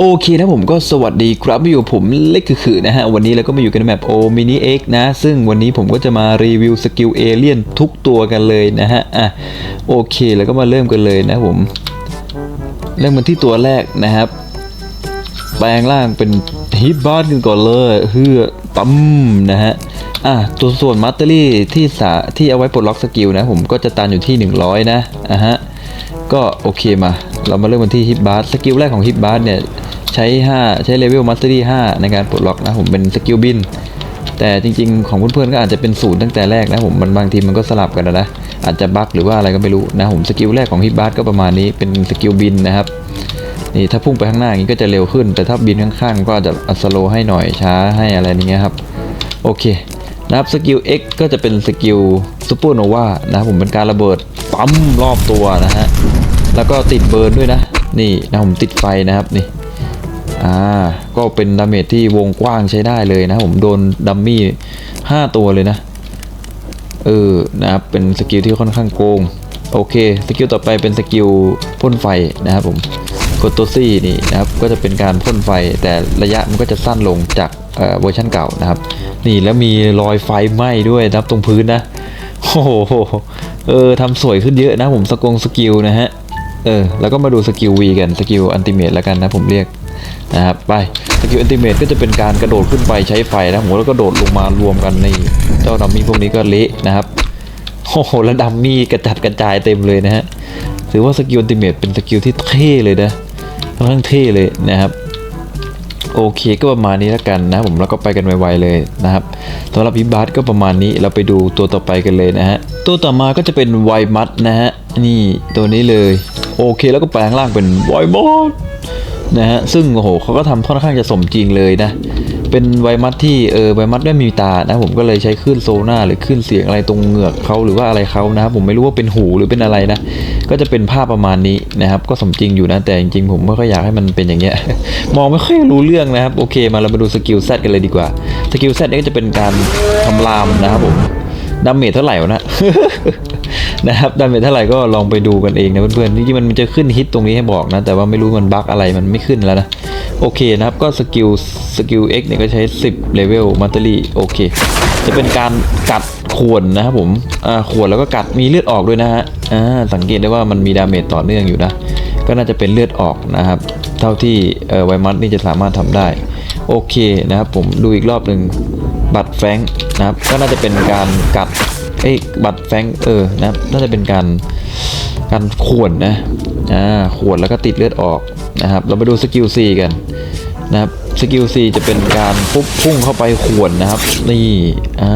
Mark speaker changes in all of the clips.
Speaker 1: โอเคนะผมก็สวัสดีครับอยู่ผมเล็กคือนะฮะ วันนี้เราก็มาอยู่กันในแมปโอมินิเอ็กนะ ซึ่งวันนี้ผมก็จะมารีวิวสกิลเอเลียนทุกตัวกันเลยนะฮะ อะ โอเคแล้วก็มาเริ่มกันเลยนะผม เริ่มกันที่ตัวแรกนะครับ แปลงร่างเป็นฮิตบาร์กันก่อนเลยเฮือตั้มนะฮะอะตัวส่วนมัตเตอรี่ที่สาที่เอาไว้ปลดล็อกสกิลนะผมก็จะตันอยู่ที่ 100 นะอะฮะก็โอเคมา เรามาเริ่มกันที่ฮิตบาร์สกิลแรกของฮิตบาร์เนี่ย ใช้ 5 ใช้เลเวลมัตเตอรี่5ในการปลดล็อกนะผมเป็นสกิลบิน แต่จริงๆ ของเพื่อนๆก็อาจจะเป็นศูนย์ตั้งแต่แรกนะผมมันบางทีมันก็สลับกันนะนะอาจจะบั๊กหรือว่าอะไรก็ไม่รู้นะผมสกิลแรกของฮิตบาร์ก็ประมาณนี้เป็นสกิลบินนะครับนี่ถ้าพุ่งไปข้างหน้าอย่างนี้ก็จะเร็วขึ้น แต่ถ้าบินข้างๆ ก็อาจจะอัสโลให้หน่อยช้าให้อะไรอย่างเงี้ยครับโอเคนะครับสกิล X ก็จะเป็นสกิลซูเปอร์โนวานะครับผมเป็นการระเบิดปั๊มรอบตัวนะฮะแล้วก็ติดเบิร์นด้วยนะ นี่นะผมติดไฟนะครับนี่ อ่าก็เป็นดาเมจที่วงกว้างใช้ได้เลยนะผมโดนดัมมี่ 5 ตัวเลยนะ เออนะครับเป็นสกิลที่ค่อนข้างโกง โอเคสกิลต่อไปเป็นสกิลพ่นไฟนะครับผมกดตัวซี่นี่นะครับก็จะเป็นการพ่นไฟแต่ระยะมันก็จะสั้นลงจากเอ่อเวอร์ชันเก่านะครับ นี่แล้วมีรอยไฟไหม้ด้วยนะครับตรงพื้นนะโอ้โหเออทำสวยขึ้นเยอะนะผมสกงสกิลนะฮะเออแล้วก็มาดูสกิล V กันสกิลอันติเมตแล้วกันนะผมเรียก นะครับไปสกิลอันติเมตก็จะเป็นการกระโดดขึ้นไปใช้ไฟนะผมแล้วก็โดดลงมารวมกันในเจ้าดัมมี่พวกนี้ก็เละนะครับโอ้โหแล้วดัมมี่กระจัดกระจายเต็มเลยนะฮะถือว่าสกิลอันติเมตเป็นสกิลที่เท่เลยนะค่อนข้างเท่เลยนะครับโอเคก็ประมาณนี้แล้วกันนะผมแล้วก็ไปกันไวๆเลยนะครับสำหรับพิบัสก็ประมาณนี้เราไปดูตัวต่อไปกันเลยนะฮะตัวต่อมาก็จะเป็นไวมัดนะฮะนี่ตัวนี้เลย โอเคแล้วก็แปลงร่างเป็นไวมัด นะฮะซึ่งโอ้โหเขาก็ทำค่อนข้างจะสมจริงเลยนะ เป็นไวมัดที่เออไวมัดไม่มีตานะ ผมก็เลยใช้คลื่นโซน่าหรือคลื่นเสียงอะไรตรงเหงือกเขาหรือว่าอะไรเขานะครับผมไม่รู้ว่าเป็นหูหรือเป็นอะไรนะ ก็จะเป็นภาพประมาณนี้นะครับ ก็สมจริงอยู่นะแต่จริงๆผมไม่ค่อยอยากให้มันเป็นอย่างเงี้ยมองไม่ค่อยรู้เรื่องนะครับโอเค มาเรามาดูสกิลแซกันเลยดีกว่าสกิลแซนี่ก็จะเป็นการทำลามนะครับผมดาเมจเท่าไหร่วะนะ นะครับดาเมจเท่าไหร่ก็ลองไปดูกันเองนะเพื่อนๆจริงๆมันจะขึ้นฮิตตรงนี้ให้บอกนะ แต่ว่าไม่รู้มันบั๊กอะไรมันไม่ขึ้นแล้วนะ โอเคนะครับ ก็สกิลสกิล X เนี่ยก็ใช้ 10เลเวลมัตเตอรี่โอเค จะเป็นการกัดข่วนนะครับผมอ่าข่วนแล้วก็กัดมีเลือดออกด้วยนะฮะอ่าสังเกตได้ว่ามันมีดาเมจต่อเนื่องอยู่นะ ก็น่าจะเป็นเลือดออกนะครับ เท่าที่เอ่อไวมัสนี่จะสามารถทำได้ โอเคนะครับผมดูอีกรอบหนึ่งบัตรแฟงนะครับก็น่าจะเป็นการกัด อ้บัตรแฟงเออนะน่าจะเป็นการการข่วนนะอ่าข่วนแล้วก็ติดเลือดออกนะครับ เรามาดูสกิล C กันนะครับสกิล C จะเป็นการปุ๊บพุ่งเข้าไปข่วนนะครับ นี่อ่า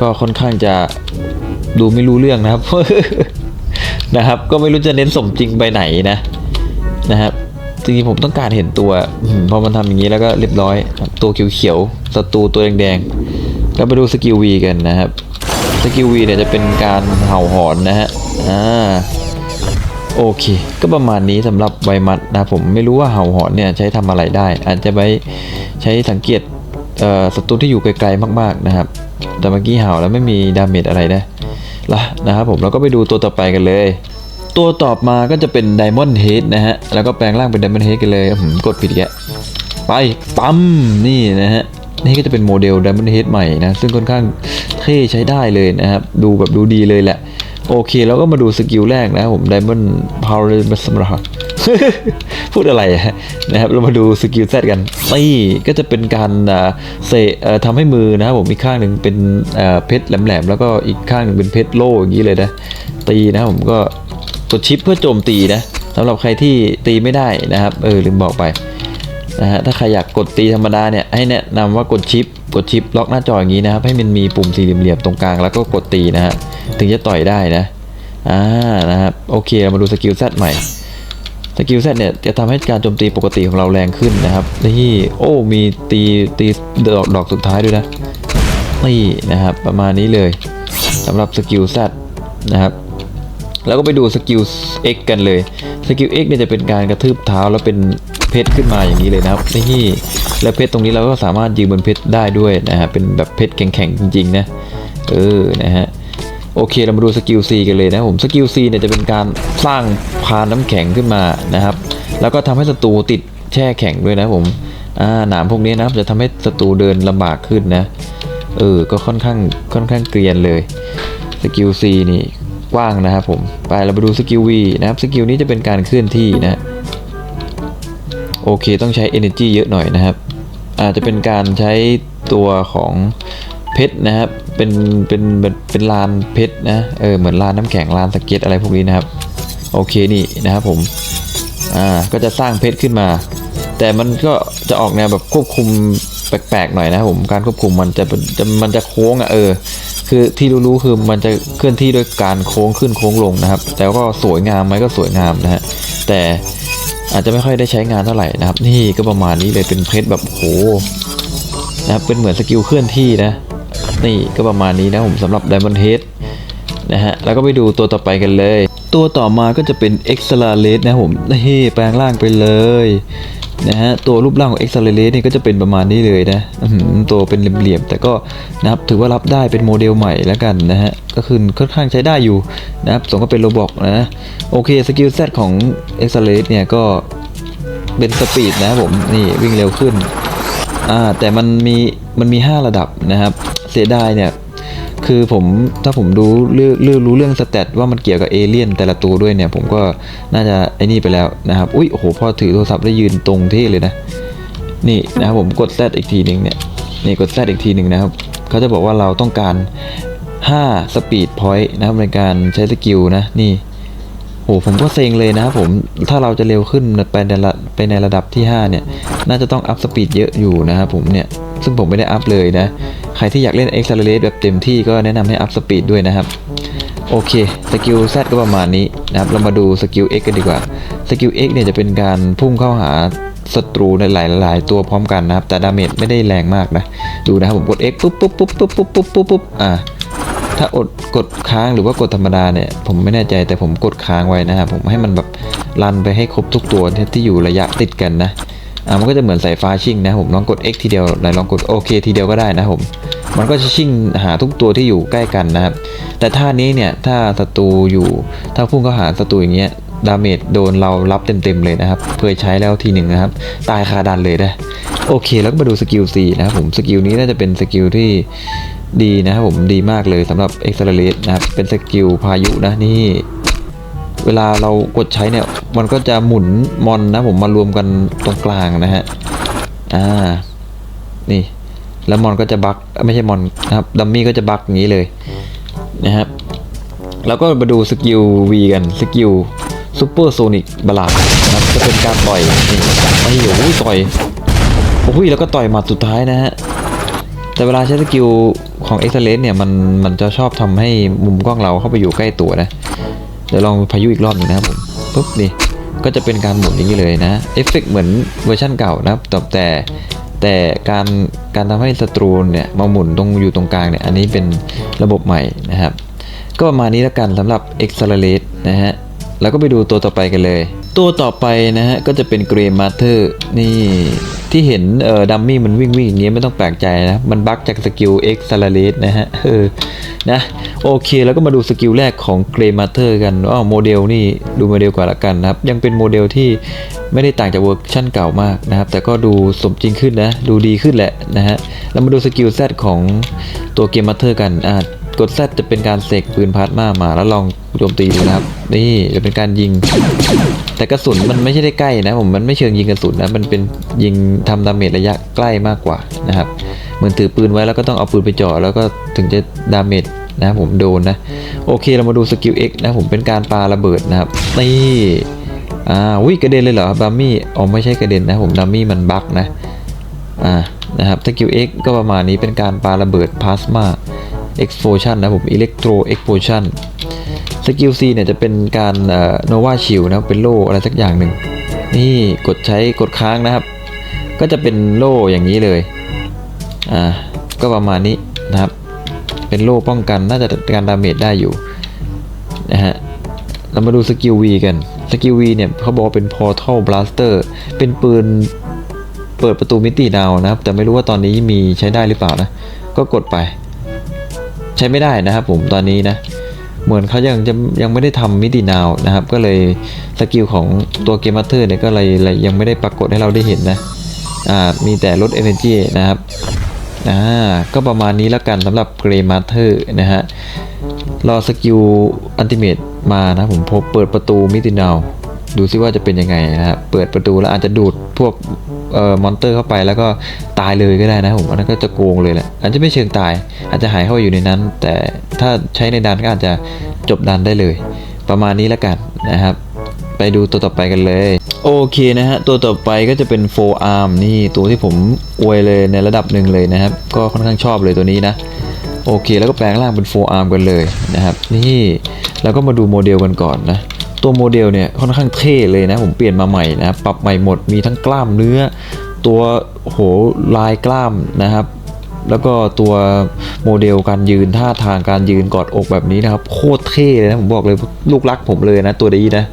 Speaker 1: ก็ค่อนข้างจะดูไม่รู้เรื่องนะครับนะครับ ก็ไม่รู้จะเน้นสมจริงไปไหนนะนะครับจริงๆผมต้องการเห็นตัวอพอมันทำอย่างนี้แล้วก็เรียบร้อย ตัวเขียวๆศัตรูตัวแดงๆแล้วไปดูสกิล V กันนะครับ สกิล V เนี่ยจะเป็นการเห่าหอนนะฮะ อ่า โอเค ก็ประมาณนี้สำหรับไวมัดนะผมไม่รู้ว่าเห่าหอนเนี่ยใช้ทำอะไรได้ อาจจะไปใช้สังเกตเอ่อศัตรูที่อยู่ไกลๆมากๆนะครับ แต่เมื่อกี้เห่าแล้วไม่มีดาเมจอะไรนะละนะครับผมเราก็ไปดูตัวต่อไปกันเลย ตัวต่อมาก็จะเป็น Diamond Head นะฮะ แล้วก็แปลงร่างเป็น Diamond Head กันเลยผมกดผิดอีกไปปั๊มนี่นะฮะนี่ก็จะเป็นโมเดล Diamond Head ใหม่นะ ซึ่งค่อนข้าง เท่ใช้ได้เลยนะครับ ดูแบบดูดีเลยแหละ โอเคแล้วก็มาดูสกิลแรกนะครับผม Diamond Power สำหรับพูดอะไรนะครับ เรามาดูสกิลแซดกันนี่ก็จะเป็นการเสกเอ่อทำให้มือนะครับผมอีกข้างหนึ่งเป็นเพชรแหลมๆแล้วก็อีกข้างหนึ่งเป็นเพชรโล่อย่างนี้เลยนะ ตีนะผมก็กดชิปเพื่อโจมตีนะสำหรับใครที่ตีไม่ได้นะครับ เออลืมบอกไป นะฮะถ้าใครอยากกดตีธรรมดาเนี่ยให้แนะนำว่ากดชิป กดชิปล็อกหน้าจออย่างนี้นะครับ ให้มันมีปุ่มสี่เหลี่ยมตรงกลางแล้วก็กดตีนะฮะถึงจะต่อยได้นะอ่านะครับโอเคเรามาดูสกิลแซดใหม่สกิลเซตเนี่ยจะทำให้การโจมตีปกติของเราแรงขึ้นนะครับนี่โอ้มีตีตีดอกดอกสุดท้ายด้วยนะนี่นะครับประมาณนี้เลยสำหรับสกิลเซตนะครับ แล้วก็ไปดูสกิล X กันเลย สกิล X เนี่ยจะเป็นการกระทืบเท้าแล้วเป็นเพชรขึ้นมาอย่างนี้เลยนะครับนี่แล้วเพชรตรงนี้เราก็สามารถยืนบนเพชรได้ด้วยนะฮะเป็นแบบเพชรแข็งๆจริงๆนะเออนะฮะโอเคเรามาดูสกิล C กันเลยนะผมสกิล C เนี่ยจะเป็นการสร้างพานน้ำแข็งขึ้นมานะครับ แล้วก็ทำให้ศัตรูติดแช่แข็งด้วยนะผมอ่าหนามพวกนี้นะครับจะทำให้ศัตรูเดินลำบากขึ้นนะเออก็ค่อนข้างค่อนข้างเกรียนเลยสกิล C นี่ กว้างนะครับผมไปเราไปดูสกิล V นะครับสกิลนี้จะเป็นการเคลื่อนที่นะโอเคต้องใช้ energy เยอะหน่อยนะครับ อาจจะเป็นการใช้ตัวของเพชรนะครับเป็นเป็นเป็นลานเพชรนะเออเหมือนลานน้ำแข็งลานสเก็ตอะไรพวกนี้นะครับโอเคนี่นะครับผมอ่าก็จะสร้างเพชรขึ้นมา แต่มันก็จะออกแนวแบบควบคุมแปลกๆหน่อยนะครับผมการควบคุมมันจะจะมันจะโค้งอะเออ คือที่รู้ๆคือมันจะเคลื่อนที่ด้วยการโค้งขึ้นโค้งลงนะครับ แต่ก็สวยงามไหมก็สวยงามนะฮะแต่อาจจะไม่ค่อยได้ใช้งานเท่าไหร่นะครับ นี่ก็ประมาณนี้เลยเป็นเพชรแบบโหนะครับเป็นเหมือนสกิลเคลื่อนที่นะ นี่ก็ประมาณนี้นะผมสำหรับ Diamond Head นะฮะแล้วก็ไปดูตัวต่อไปกันเลย ตัวต่อมาก็จะเป็น e x c e l r a t e นะผมนี่แปลงร่างไปเลย นะฮะตัวรูปร่างของ e x c e l r a t e นี่ก็จะเป็นประมาณนี้เลยนะตัวเป็นเหลี่ยมๆแต่ก็นะครับถือว่ารับได้เป็นโมเดลใหม่แล้วกันนะฮะก็คือค่อนข้างใช้ได้อยู่นะครับสมก็เป็นโรบอกนะโอเคสกิลเซตของ e x c e l r a t e เนี่ยก็เป็นสปีดนะครับผมนี่วิ่งเร็วขึ้นอ่าแต่มันมีมันมี 5 ระดับนะครับ เสียดายเนี่ย คือผมถ้าผมดูเรื่องเรื่องรู้เรื่องสเตตว่ามันเกี่ยวกับเอเลี่ยนแต่ละตัวด้วยเนี่ย ผมก็น่าจะไอ้นี่ไปแล้วนะครับ อุ้ยโอ้โหพอถือโทรศัพท์ได้ยืนตรงที่เลยนะ นี่นะครับผมกดแซดอีกทีหนึ่งเนี่ยนี่กดแซดอีกทีหนึ่งนะครับเขาจะบอกว่าเราต้องการ 5 สปีดพอยต์นะครับในการใช้สกิลนะนี่ โหผมก็เซ็งเลยนะครับผมถ้าเราจะเร็วขึ้นไปในระไปในระดับที่ 5 เนี่ย น่าจะต้องอัพสปีดเยอะอยู่นะครับผมเนี่ยซึ่งผมไม่ได้อัพเลยนะ ใครที่อยากเล่น a c c e l e r a t e แบบเต็มที่ก็แนะนำให้อัพสปีดด้วยนะครับ โอเคสกิล Z ก็ประมาณนี้นะครับ เรามาดูสกิล X กันดีกว่าสกิล X เนี่ยจะเป็นการพุ่งเข้าหาศัตรูในหลายหลายตัวพร้อมกันนะครับ แต่ดาเมจไม่ได้แรงมากนะ ดูนะครับผมกด X ปุ๊บปุ๊บปุ๊บปุ๊บปุ๊บปุ๊บปุ๊บอ่า ถ้าอดกดค้างหรือว่ากดธรรมดาเนี่ยผมไม่แน่ใจแต่ผมกดค้างไว้นะครับผมให้มันแบบรันไปให้ครบทุกตัวที่อยู่ระยะติดกันนะอ่ามันก็จะเหมือนสายฟ้าชิ่งนะผมลองกด X ทีเดียวไหนลองกดโอเคทีเดียวก็ได้นะผมมันก็จะชิ่งหาทุกตัวที่อยู่ใกล้กันนะครับ แต่ท่านี้เนี่ยถ้าศัตรูอยู่ถ้าพุ่งเข้าหาศัตรูอย่างเงี้ยดาเมจโดนเรารับเต็มๆเลยนะครับเคยใช้แล้วทีหนึ่งนะครับ ตายคาดันเลยนะโอเคแล้วก็มาดูสกิล C นะครับผมสกิลนี้น่าจะเป็นสกิลที่ ดีนะครับผมดีมากเลยสำหรับ Accelerate นะครับเป็นสกิลพายุนะนี่เวลาเรากดใช้เนี่ยมันก็จะหมุนมอนนะผมมารวมกันตรงกลางนะฮะอ่านี่แล้วมอนก็จะบักไม่ใช่มอนนะครับดัมมี่ก็จะบักอย่างนี้เลยนะครับแล้วก็มาดูสกิล V กันสกิลซูเปอร์โซนิกบลานะครับจะเป็นการต่อยนี่ไอ้โหต่อยโอ้ยแล้วก็ต่อยหมัดสุดท้ายนะฮะ แต่เวลาใช้สกิลของ e x c e l e n t เนี่ยมันมันจะชอบทำให้มุมกล้องเราเข้าไปอยู่ใกล้ตัวนะ เดี๋ยวลองพายุอีกรอบหนึงนะครับผมปุ๊บนี่ก็จะเป็นการหมุนอย่างนี้เลยนะเอฟเฟกเหมือนเวอร์ชั่นเก่านะครับแต่แต่การการทำให้ศัตรูเนี่ยมาหมุนตรงอยู่ตรงกลางเนี่ยอันนี้เป็นระบบใหม่นะครับ ก็ประมาณนี้แล้วกันสำหรับ Accelerate นะฮะแล้วก็ไปดูตัวต่อไปกันเลย ตัวต่อไปนะฮะก็จะเป็น Grey Matter นี่ ที่เห็นเอ่อดัมมี่มันวิ่งวิ่งอย่างเงี้ไม่ต้องแปลกใจนะ มันบั๊กจากสกิล Accelerate นะฮะเออนะโอเคแล้วก็มาดูสกิลแรกของ Grey Matter กันว่าโมเดลนี่ดูโมเดลก่อนละกันนะครับ ยังเป็นโมเดลที่ไม่ได้ต่างจากเวอร์ชันเก่ามากนะครับ แต่ก็ดูสมจริงขึ้นนะ ดูดีขึ้นแหละนะฮะแล้วมาดูสกิล Z ของตัวเกมมาเตอร์กันอ่ากด Z จะเป็นการเสกปืนพลาสมามาแล้วลองโจมตีดูนะครับ นี่จะเป็นการยิง แต่กระสุนมันไม่ใช่ได้ใกล้นะผมมันไม่เชิงยิงกระสุนนะมันเป็นยิงทำดาเมจระยะใกล้มากกว่านะครับเหมือนถือปืนไว้แล้วก็ต้องเอาปืนไปจ่อแล้วก็ถึงจะดาเมจนะผมโดนนะโอเคเรามาดูสกิล X นะผมเป็นการปาระเบิดนะครับนี่อ่าวิกระเด็นเลยเหรอบัมมี่อ๋อไม่ใช่กระเด็นนะผมดัมมี่มันบั๊กนะอ่านะครับสกิล X ก็ประมาณนี้เป็นการปาระเบิดพลาสมา explosion นะผม electro explosion สกิล C เนี่ยจะเป็นการโนวาชิลนะเป็นโล่อะไรสักอย่างหนึ่งนี่กดใช้กดค้างนะครับ ก็จะเป็นโล่อย่างนี้เลยอ่าก็ประมาณนี้นะครับ เป็นโล่ป้องกันน่าจะการดาเมจได้อยู่นะฮะเรามาดูสกิล V กันสกิล V เนี่ยเขาบอกเป็น portal blaster เป็นปืนเปิดประตูมิติดาวนะครับ แต่ไม่รู้ว่าตอนนี้มีใช้ได้หรือเปล่านะ ก็กดไป ใช้ไม่ได้นะครับผมตอนนี้นะเหมือนเขายังจะยังไม่ได้ทำมิตินาวนะครับ ก็เลยสกิลของตัวเกมมาสเตอร์เนี่ยก็เลยยังไม่ได้ปรากฏให้เราได้เห็นนะอ่ามีแต่ลด energy นะครับอ่าก็ประมาณนี้แล้วกันสำหรับเกมมาสเตอร์นะฮะรอสกิลอันติเมตมานะผมพบเปิดประตูมิตินาวดูซิว่าจะเป็นยังไงนะฮะเปิดประตูแล้วอาจจะดูดพวก เอ่อมอนเตอร์เข้าไปแล้วก็ตายเลยก็ได้นะผมอันนั้นก็จะโกงเลยแหละอาจจะไม่เชิงตาย อาจจะหายเข้าไปอยู่ในนั้น แต่ถ้าใช้ในดันก็อาจจะจบดันได้เลย ประมาณนี้แล้วกันนะครับไปดูตัวต่อไปกันเลย โอเคนะฮะ ตัวต่อไปก็จะเป็นโฟอาร์มนี่ตัวที่ผมอวยเลยในระดับหนึ่งเลยนะครับ ก็ค่อนข้างชอบเลยตัวนี้นะ โอเค แล้วก็แปลงร่างเป็นโฟอาร์มกันเลยนะครับ นี่แล้วก็มาดูโมเดลกันก่อนนะ ตัวโมเดลเนี่ยค่อนข้างเท่เลยนะผมเปลี่ยนมาใหม่นะปรับใหม่หมดมีทั้งกล้ามเนื้อ ตัวโหลายกล้ามนะครับแล้วก็ตัวโมเดลการยืนท่าทางการยืนกอดอกแบบนี้นะครับ โคตรเท่เลยนะผมบอกเลยลูกรักผมเลยนะตัวนี้นะ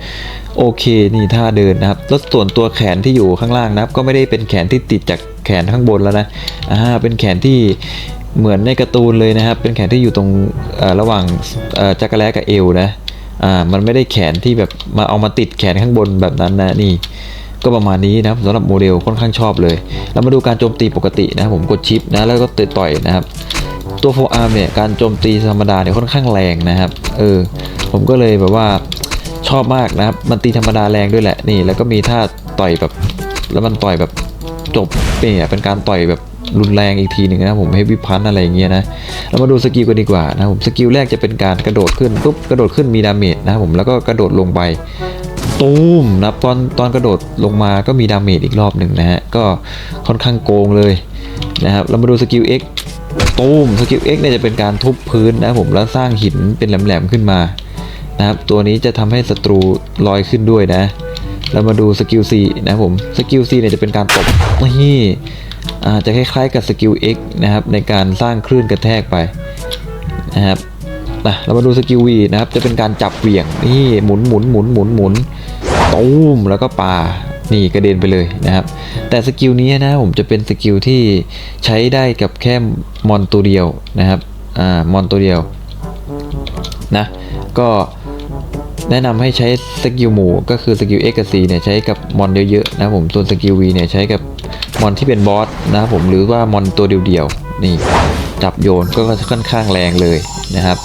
Speaker 1: โอเคนี่ท่าเดินนะครับแล้วส่วนตัวแขนที่อยู่ข้างล่างนะครับก็ไม่ได้เป็นแขนที่ติดจากแขนข้างบนแล้วนะอ่าเป็นแขนที่เหมือนในการ์ตูนเลยนะครับ เป็นแขนที่อยู่ตรงเอ่อระหว่างเอ่อจักรแล้กับเอวนะ อ่ามันไม่ได้แขนที่แบบมาเอามาติดแขนข้างบนแบบนั้นนะนี่ ก็ประมาณนี้นะครับสำหรับโมเดลค่อนข้างชอบเลยเรามาดูการโจมตีปกตินะผมกดชิปนะแล้วก็ต่อยนะครับตัวโฟอาร์มเนี่ยการโจมตีธรรมดาเนี่ยค่อนข้างแรงนะครับเออผมก็เลยแบบว่าชอบมากนะครับ มันตีธรรมดาแรงด้วยแหละนี่ แล้วก็มีท่าต่อยแบบ แล้วมันต่อยแบบจบเนี่ยเป็นการต่อยแบบ รุนแรงอีกทีหนึ่งนะผมให้วิพันอะไรอย่างเงี้ยนะเรามาดูสกิลกันดีกว่านะผมสกิลแรกจะเป็นการกระโดดขึ้นปุ๊บกระโดดขึ้นมีดาเมจนะผมแล้วก็กระโดดลงไปตูมนะตอนตอนกระโดดลงมาก็มีดาเมจอีกรอบหนึ่งนะฮะก็ค่อนข้างโกงเลยนะครับเรามาดูสกิล X ตูมสกิล X เนี่ยจะเป็นการทุบพื้นนะผมแล้วสร้างหินเป็นแหลมๆขึ้นมานะครับตัวนี้จะทำให้ศัตรูลอยขึ้นด้วยนะเรามาดูสกิล C นะผมสกิล C เนี่ยจะเป็นการตบนี่ จจะคล้ายๆกับสกิล X นะครับในการสร้างคลื่นกระแทกไปนะครับนะเรามาดูสกิลวีนะครับจะเป็นการจับเหวี่ยงนี่หมุนหมุนหมุนหมุนหมุนตูมแล้วก็ปานี่กระเด็นไปเลยนะครับ แต่สกิลนี้นะผมจะเป็นสกิลที่ใช้ได้กับแค่มอนตัวเดียวนะครับอ่ามอนตัวเดียวนะก็ แนะนำให้ใช้สกิลหมู่ก็คือสกิล X กับ C เนี่ยใช้กับมอนเยอะๆนะผมส่วนสกิล V เนี่ยใช้กับมอนที่เป็นบอสนะครับผมหรือว่ามอนตัวเดียวๆนี่จับโยนก็ค่อนข้างแรงเลยนะครับ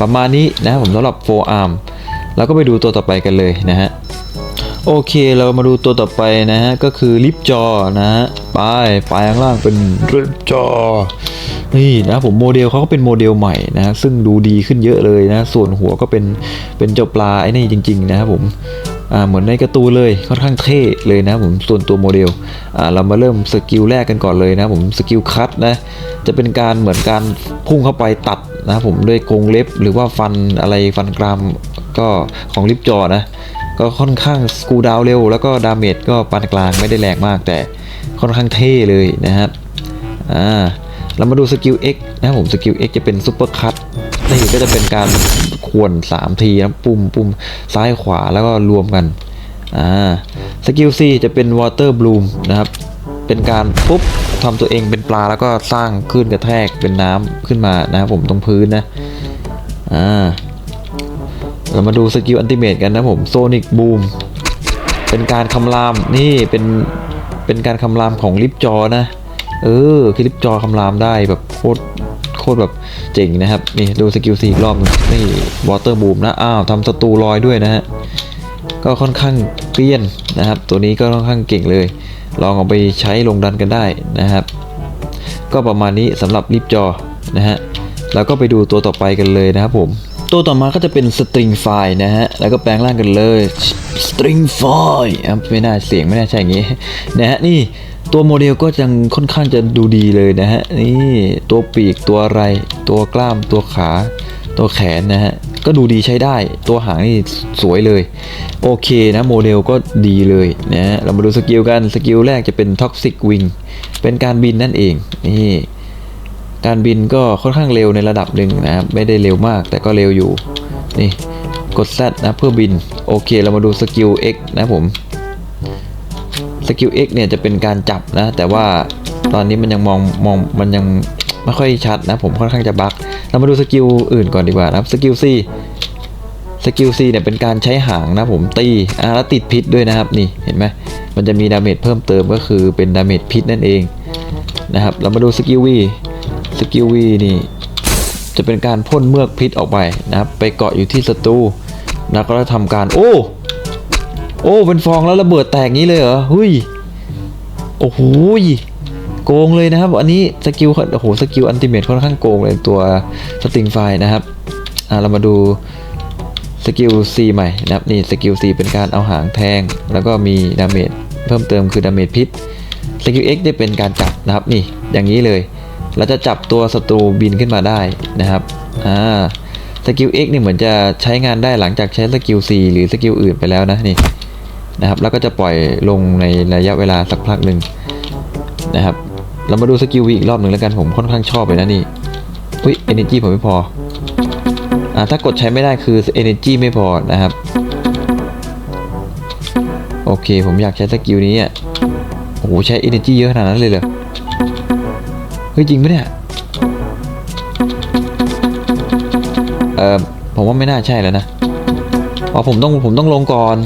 Speaker 1: ประมาณนี้นะครับผมสำหรับโฟอาร์มเราก็ไปดูตัวต่อไปกันเลยนะฮะ โอเคเรามาดูตัวต่อไปนะฮะ ก็คือลิฟจอนะฮะไปปลายข้างล่างเป็นลิฟจอ นี่นะผมโมเดลเขาก็เป็นโมเดลใหม่นะฮะซึ่งดูดีขึ้นเยอะเลยนะ ส่วนหัวก็เป็นเป็นเจ้าปลาไอ้นี่จริง ๆ นะครับผมอ่าเหมือนในการ์ตูนเลยค่อนข้างเท่เลยนะผมส่วนตัวโมเดลอ่าเรามาเริ่มสกิลแรกกันก่อนเลยนะผมสกิลคัตนะจะเป็นการเหมือนการพุ่งเข้าไปตัดนะครับผมด้วยกรงเล็บหรือว่าฟันอะไรฟันกรามก็ของลิปจอนะ ก็ค่อนข้างสกูดาวเร็ว แล้วก็ดาเมจก็ปานกลางไม่ได้แรงมากแต่ค่อนข้างเท่เลยนะครับอ่าเรามาดูสกิล X นะครับผมสกิล X จะเป็นซุปเปอร์คัตนี่ก็จะเป็นการขวน3ทีนะปุ่มปุ่มซ้ายขวาแล้วก็รวมกันอ่าสกิล C จะเป็นวอเตอร์บลูมนะครับเป็นการปุ๊บทำตัวเองเป็นปลาแล้วก็สร้างคลื่นกระแทกเป็นน้ำขึ้นมานะครับผมตรงพื้นนะอ่า เรามาดูสกิลอันติเมตกันนะผมโซนิกบูมเป็นการคำรามนี่เป็นเป็นการคำรามของลิฟจอนะ เออคือลิฟจอคำรามได้แบบโคตรโคตรแบบเจ๋งนะครับนี่ดูสกิลสี่อีกรอบนึงนี่วอเตอร์บูมนะอ้าวทำศัตรูลอยด้วยนะฮะก็ค่อนข้างเกลี้ยนนะครับ ตัวนี้ก็ค่อนข้างเก่งเลย ลองเอาไปใช้ลงดันกันได้นะครับ ก็ประมาณนี้สำหรับลิฟจอนะฮะแล้วก็ไปดูตัวต่อไปกันเลยนะครับผม ตัวต่อมาก็จะเป็นสตริงไฟนะฮะ แล้วก็แปลงร่างกันเลยสตริงไฟไม่น่าเสียงไม่น่าใช่อย่างงี้นะฮะนี่ตัวโมเดลก็ยังค่อนข้างจะดูดีเลยนะฮะนี่ตัวปีกตัวอะไร ตัวกล้ามตัวขา ตัวแขนนะฮะก็ดูดีใช้ได้ตัวหางนี่สวยเลย โอเคนะโมเดลก็ดีเลยนะฮะเรามาดูสกิลกันสกิลแรกจะเป็น Toxic Wing เป็นการบินนั่นเองนี่ การบินก็ค่อนข้างเร็วในระดับหนึ่งนะครับไม่ได้เร็วมากแต่ก็เร็วอยู่นี่กด Z นะเพื่อบินโอเค เรามาดูสกิล X นะผมสกิล X เนี่ยจะเป็นการจับนะ แต่ว่าตอนนี้มันยังมองมองมันยังไม่ค่อยชัดนะ ผมค่อนข้างจะบั๊กเรามาดูสกิลอื่นก่อนดีกว่านะครับสกิล C สกิล C เนี่ยเป็นการใช้หางนะผมตีอ่าแล้วติดพิษด้วยนะครับนี่เห็นไหมมันจะมีดาเมจเพิ่มเติมก็คือเป็นดาเมจพิษนั่นเองนะครับเรามาดูสกิล V สกิล V นี่จะเป็นการพ่นเมือกพิษออกไปนะครับ ไปเกาะอยู่ที่ศัตรูแล้วก็ทำการ โอ้ โอ้เป็นฟองแล้วระเบิดแตกงี้เลยเหรอเฮ้ยโอ้โหโกงเลยนะครับ อันนี้สกิลโอ้โหสกิลอันติเมทค่อนข้างโกงเลยตัวสติงไฟนะครับอ่าเรามาดูสกิล C ใหม่นะครับนี่สกิล C เป็นการเอาหางแทง แล้วก็มีดาเมจเพิ่มเติมคือดาเมจพิษสกิล X ได้เป็นการจับนะครับนี่อย่างนี้เลย เราจะจับตัวศัตรูบินขึ้นมาได้นะครับอ่าสกิล X นี่เหมือนจะใช้งานได้หลังจากใช้สกิล C หรือสกิลอื่นไปแล้วนะนี่นะครับแล้วก็จะปล่อยลงในระยะเวลาสักพักหนึ่งนะครับเรามาดูสกิล V อีกรอบหนึ่งแล้วกันผมค่อนข้างชอบเลยนะนี่อุ้ย energy ผมไม่พออ่าถ้ากดใช้ไม่ได้คือ energy ไม่พอนะครับโอเคผมอยากใช้สกิลนี้อะโอ้โหใช้ energy เยอะขนาดนั้นเลยเหรอ เฮ้ยจริงปะเนี่ยเออผมว่าไม่น่าใช่แล้วนะอ๋อผมต้องผมต้องลงก่อน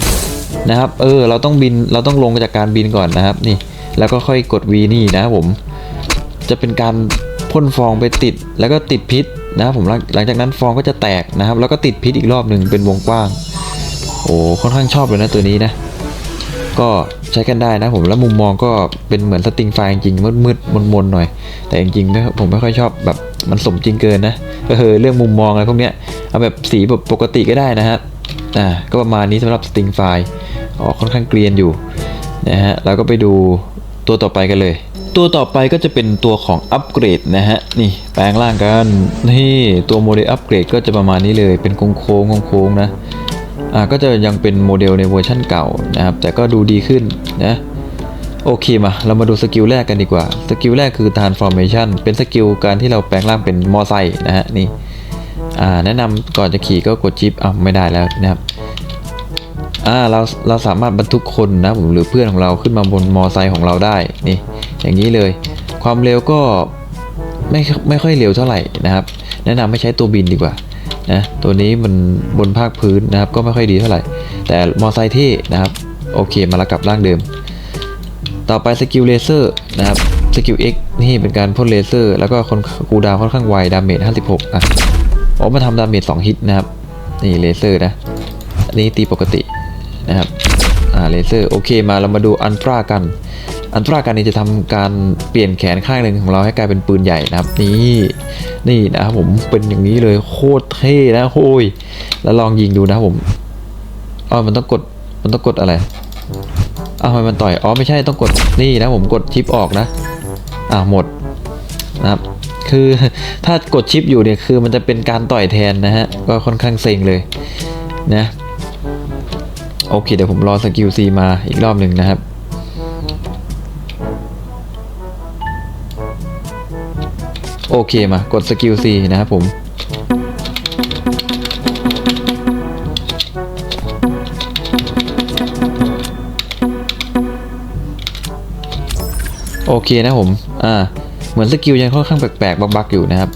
Speaker 1: นะครับ เออ เราต้องบินเราต้องลงจากการบินก่อนนะครับ นี่ แล้วก็ค่อยกด V นี่นะครับผม จะเป็นการพ่นฟองไปติดแล้วก็ติดพิษนะครับผมหลังหลังจากนั้นฟองก็จะแตกนะครับ แล้วก็ติดพิษอีกรอบหนึ่งเป็นวงกว้าง โอ้ค่อนข้างชอบเลยนะตัวนี้นะ ก็ ใช้กันได้นะผมแล้วมุมมองก็เป็นเหมือนสติงไฟจริงๆมืดๆมนๆหน่อย แต่จริงๆผมไม่ค่อยชอบแบบมันสมจริงเกินนะก็คือเรื่องมุมมองอะไรพวกเนี้ยเอาแบบสีแบบปกติก็ได้นะฮะอ่าก็ประมาณนี้สำหรับสติงไฟออกค่อนข้างเกรียนอยู่นะฮะแล้วก็ไปดูตัวต่อไปกันเลย ตัวต่อไปก็จะเป็นตัวของอัปเกรดนะฮะนี่แปลงร่างกันนี่ตัวโมเดลอัปเกรดก็จะประมาณนี้เลยเป็นโค้งโค้งๆนะอ่า ก็จะยังเป็นโมเดลในเวอร์ชั่นเก่านะครับ แต่ก็ดูดีขึ้นนะโอเคมา เรามาดูสกิลแรกกันดีกว่า สกิลแรกคือ transformation เป็นสกิลการที่เราแปลงร่างเป็นมอไซค์นะฮะนี่แนะนำก่อนจะขี่ก็กดชิปอ่าไม่ได้แล้วนะครับอ่าเราเราสามารถบรรทุกคนนะผมหรือเพื่อนของเราขึ้นมาบนมอไซค์ของเราได้นี่อย่างนี้เลย ความเร็วก็ไม่ไม่ค่อยเร็วเท่าไหร่นะครับ แนะนำให้ใช้ตัวบินดีกว่า นะตัวนี้มันบนภาคพื้นนะครับ ก็ไม่ค่อยดีเท่าไหร่ แต่มอไซค์ที่นะครับ โอเคมาแลกลับร่างเดิม ต่อไปสกิลเลเซอร์นะครับสกิล X นี่เป็นการพ่นเลเซอร์ แล้วก็คนคูดาวค่อนข้างไวดาเมจ56อะอ๋อมาทำดาเมจ2ฮิตนะครับ นี่เลเซอร์นะอันนี้ตีปกตินะครับอ่าเลเซอร์โอเคมาเรามาดูอันตรากัน อันตรากันนี้จะทำการเปลี่ยนแขนข้างหนึ่งของเราให้กลายเป็นปืนใหญ่นะครับ นี่นี่นะครับผมเป็นอย่างนี้เลยโคตรเท่นะโอ้ยแล้วลองยิงดูนะครับผมอ๋อมันต้องกดมันต้องกดอะไรอ้าวทำไมมันต่อยอ๋อไม่ใช่ต้องกดนี่นะผมกดชิปออกนะอ่าหมดนะครับคือถ้ากดชิปอยู่เนี่ยคือมันจะเป็นการต่อยแทนนะฮะก็ค่อนข้างเซ็งเลยนะโอเคเดี๋ยวผมรอสกิลซีมาอีกรอบหนึ่งนะครับ โอเคมากดสกิล C นะครับผมโอเคนะผม อ่า เหมือนสกิลยังค่อนข้างแปลกๆบักๆอยู่นะครับ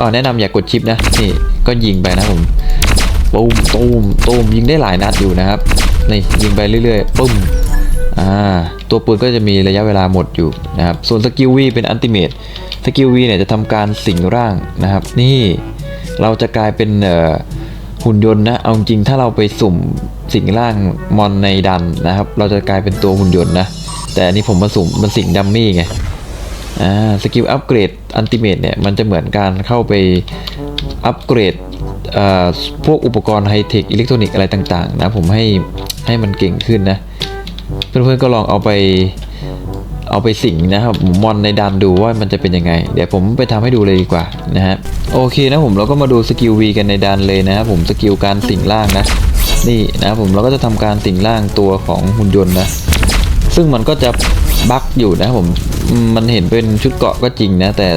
Speaker 1: อ๋อแนะนำอย่ากกดชิปนะ นี่ ก็ยิงไปนะผมตูมตูมตูมยิงได้หลายนัดอยู่นะครับ นี่ยิงไปเรื่อยๆปุ้ม อ่า ตัวปืนก็จะมีระยะเวลาหมดอยู่นะครับ ส่วนสกิลวีเป็นอันติเมตสกิลวีเนี่ยจะทำการสิงร่างนะครับ นี่เราจะกลายเป็นหุ่นยนต์นะ เอาจริงถ้าเราไปสุ่มสิงร่างมอนในดันนะครับ เราจะกลายเป็นตัวหุ่นยนต์นะ แต่อันนี้ผมมาสุ่มมันสิงดัมมี่ไงอ่าสกิลอัปเกรดอันติเมตเนี่ยมันจะเหมือนการเข้าไปอัปเกรดพวกอุปกรณ์ไฮเทคอิเล็กทรอนิกส์อะไรต่างๆนะผมให้ให้มันเก่งขึ้นนะ เพื่อนๆก็ลองเอาไปเอาไปสิงนะครับมอนในดันดูว่ามันจะเป็นยังไง เดี๋ยวผมไปทำให้ดูเลยดีกว่านะฮะโอเคนะผมเราก็มาดูสกิล V กันในดันเลยนะครับผมสกิลการสิงล่างนะ นี่นะครับผมเราก็จะทำการสิงล่างตัวของหุ่นยนต์นะ ซึ่งมันก็จะบั๊กอยู่นะครับผมมันเห็นเป็นชุดเกาะก็จริงนะ แต่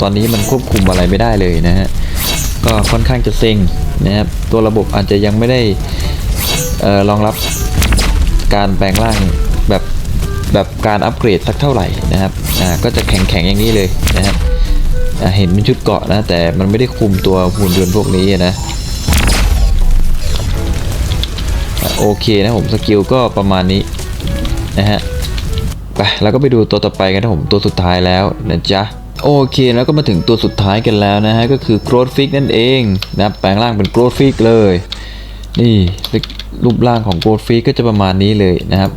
Speaker 1: ตอนนี้มันควบคุมอะไรไม่ได้เลยนะฮะก็ค่อนข้างจะเซ็งนะครับตัวระบบอาจจะยังไม่ได้ออรองรับ การแปลงร่างแบบแบบการอัปเกรดสักเท่าไหร่นะครับอ่าก็จะแข็งแข็งอย่างนี้เลยนะครับอะเห็นเป็นชุดเกาะนะแต่มันไม่ได้คุมตัวหุ่นยนต์พวกนี้นะโอเคนะผมสกิลก็ประมาณนี้นะฮะไปเราก็ไปดูตัวต่อไปกันนะผมตัวสุดท้ายแล้วนะจ๊ะโอเคแล้วก็มาถึงตัวสุดท้ายกันแล้วนะฮะก็คือ Growth Fig นั่นเองนะแปลงร่างเป็น Growth Fig เลย นี่รูปร่างของ Growth Fig ก็จะประมาณนี้เลยนะครับ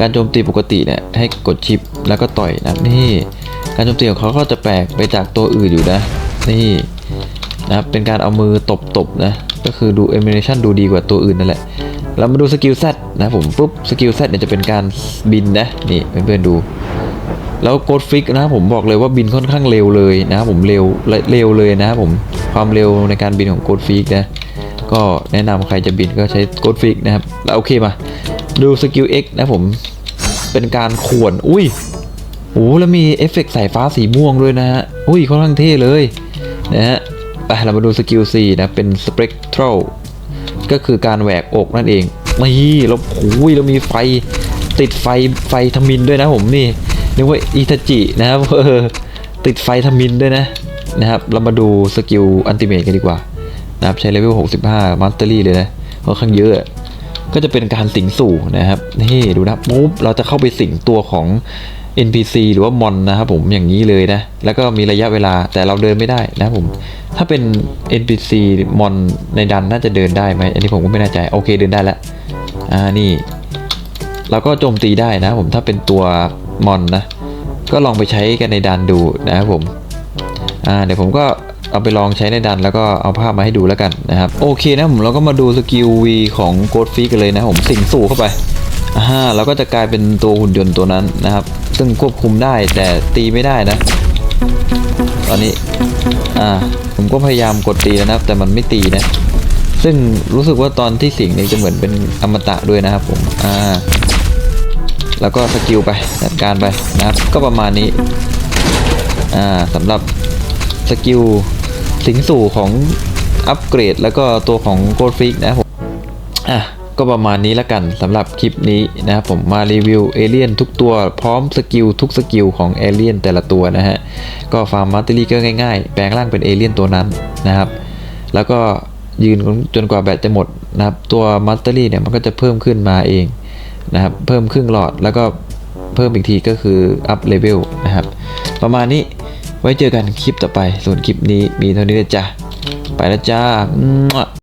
Speaker 1: การโจมตีปกติเนี่ยให้กดชิปแล้วก็ต่อยนะนี่การโจมตีของเขาก็จะแปลกไปจากตัวอื่นอยู่นะ นี่นะครับเป็นการเอามือตบๆนะก็คือดู animation ดูดีกว่าตัวอื่นนั่นแหละเรามาดูสกิล Z นะผมปุ๊บสกิล Z เนี่ยจะเป็นการบินนะนี่เพื่อนๆดู แล้วโกดฟิกนะผมบอกเลยว่าบินค่อนข้างเร็วเลยนะผมเร็วเร็วเลยนะผมความเร็วในการบินของโกดฟิกนะ ก็แนะนำใครจะบินก็ใช้โกดฟิกนะครับ แล้วโอเคมา ดูสกิล X นะผม เป็นการข่วน อุ้ยโอ้แล้วมีเอฟเฟกต์สายฟ้าสีม่วงด้วยนะฮะ อุ้ยค่อนข้างเท่เลยนะฮะไปเรามาดูสกิล C นะ เป็น Spectral ก็คือการแหวกอกนั่นเองนี่แล้วโอ้ยแล้วมีไฟติดไฟไฟทมินด้วยนะผมนี่นึกว่าอิทาจินะครับติดไฟทมินด้วยนะนะครับ เรามาดูสกิลอันติเมทกันดีกว่า นะครับใช้เลเวล 65 มาสเตอรี่เลยนะค่อนข้างเยอะ ก็จะเป็นการสิงสู่นะครับนี่ดูนะปุ๊บเราจะเข้าไปสิงตัวของ NPC หรือว่ามอนนะครับผมอย่างนี้เลยนะ แล้วก็มีระยะเวลาแต่เราเดินไม่ได้นะครับผมถ้าเป็น NPC มอนในดันน่าจะเดินได้ไหมอันนี้ผมก็ไม่แน่ใจโอเคเดินได้แล้วอ่านี่เราก็โจมตีได้นะผมถ้าเป็นตัวมอนนะ ก็ลองไปใช้กันในดันดูนะครับผมอ่าเดี๋ยวผมก็ เอาไปลองใช้ในดันแล้วก็เอาภาพมาให้ดูแล้วกันนะครับโอเคนะผมเราก็มาดูสกิล V ของโกดฟีกันเลยนะผมสิงสู่เข้าไปอ่าเราก็จะกลายเป็นตัวหุ่นยนต์ตัวนั้นนะครับ ซึ่งควบคุมได้แต่ตีไม่ได้นะ ตอนนี้อ่าผมก็พยายามกดตีแล้วนะครับ แต่มันไม่ตีนะ ซึ่งรู้สึกว่าตอนที่สิงเนี่ยจะเหมือนเป็นอมตะด้วยนะครับผมอ่าแล้วก็สกิลไปจัดการไปนะครับ ก็ประมาณนี้อ่าสำหรับสกิล สิงสู่ของอัปเกรด แล้วก็ตัวของโกลฟิกนะผมอะก็ประมาณนี้ล้วกันสำหรับคลิปนี้นะครับผมมารีวิวเอเลี่ยนทุกตัวพร้อมสกิลทุกสกิลของเอเลี่ยนแต่ละตัวนะฮะ ก็ฟาร์มมัตเตอรี่ก็ง่ายๆ แปลงร่างเป็นเอเลี่ยนตัวนั้นนะครับ แล้วก็ยืนจนกว่าแบตจะหมดนะครับ ตัวมัตเตอรี่เนี่ยมันก็จะเพิ่มขึ้นมาเองนะครับ เพิ่มครึ่งหลอดแล้วก็เพิ่มอีกทีก็คืออัพเลเวลนะครับ ประมาณนี้ ไว้เจอกันคลิปต่อไป ส่วนคลิปนี้มีเท่านี้ละจ้ะ ไปแล้วจ้า